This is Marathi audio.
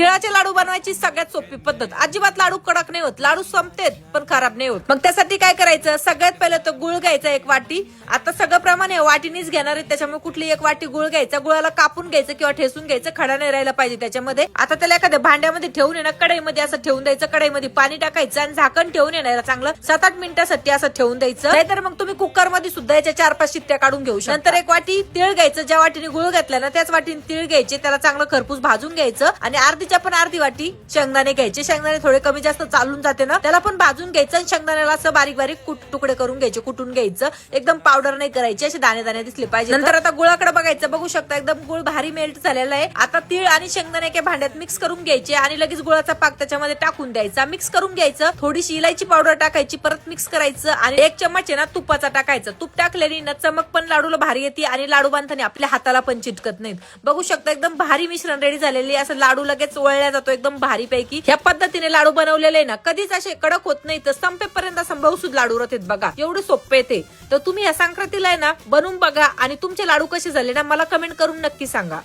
तिळाचे लाडू बनवायची सगळ्यात सोपी पद्धत. अजिबात लाडू कडक नाही होत. लाडू संपतेत पण खराब नाही होत. मग त्यासाठी काय करायचं? सगळ्यात पहिलं तर गुळ घ्यायचा एक वाटी. आता सगळं प्रमाण हे वाटीनीच घेणार आहे. त्याच्यामुळे कुठली एक वाटी गुळ घ्यायचा? गुळाला कापून घ्यायचं किंवा ठेसून घ्यायचं. खडा नाही राहिला पाहिजे त्याच्यामध्ये. आता त्याला एखाद्या भांड्यामध्ये ठेवून येणार कढईमध्ये असं ठेवून द्यायचं. कडाईमध्ये पाणी टाकायचं आणि झाकण ठेवून येणार चांगलं सात आठ मिनिटासाठी असं ठेवून द्यायचं. नाहीतर मग तुम्ही कुकरमध्ये सुद्धा याच्या चार पाच शिट्ट्या काढून घेऊ शकता. नंतर एक वाटी तीळ घ्यायचं. ज्या वाटीने गुळ घातला ना त्याच वाटीने तीळ घ्यायचे. त्याला चांगलं खरपूस भाजून घ्यायचं आणि अर्धी अर्धीच्या पण अर्धी वाटी. शेंगदाणे घ्यायचे. शेंगदाणे थोडे कमी जास्त चालून जाते ना त्याला पण भाजून घ्यायचं आणि शेंगदाण्याला असं बारीक बारीक कुट- तुकडे करून घ्यायचे कुटून घ्यायचं. एकदम पावडर नाही करायची असे दाणे दाणे दिसले पाहिजे. नंतर आता गुळाकडे बघायचं बघू शकता एकदम गुळ भारी मेल्ट झालेला आहे. आता तीळ आणि शेंगदाणे एका भांड्यात मिक्स करून घ्यायचे आणि लगेच गुळाचा पाक त्याच्यामध्ये टाकून द्यायचा. मिक्स करून घ्यायचं थोडीशी इलायची पावडर टाकायची परत मिक्स करायचं आणि एक चम्मच आहे ना तुपाचा टाकायचं. तूप टाकल्याने ना चमक पण लाडूला भारी येते आणि लाडू बांधताना आपल्या हाताला पण चिटकत नाहीत. बघू शकता एकदम भारी मिश्रण रेडी झालेली. असं लाडू लगेच चोळल्या जातो एकदम भारी पैकी ह्या पद्धतीने लाडू बनवलेले आहे ना कधीच असे कडक होत नाही तर संपेपर्यंत असं लाडू राहतात बघा. एवढे सोपे ते. तर तुम्ही या संक्रांतीला आहे ना बनवून बघा आणि तुमचे लाडू कसे झाले ना मला कमेंट करून नक्की सांगा.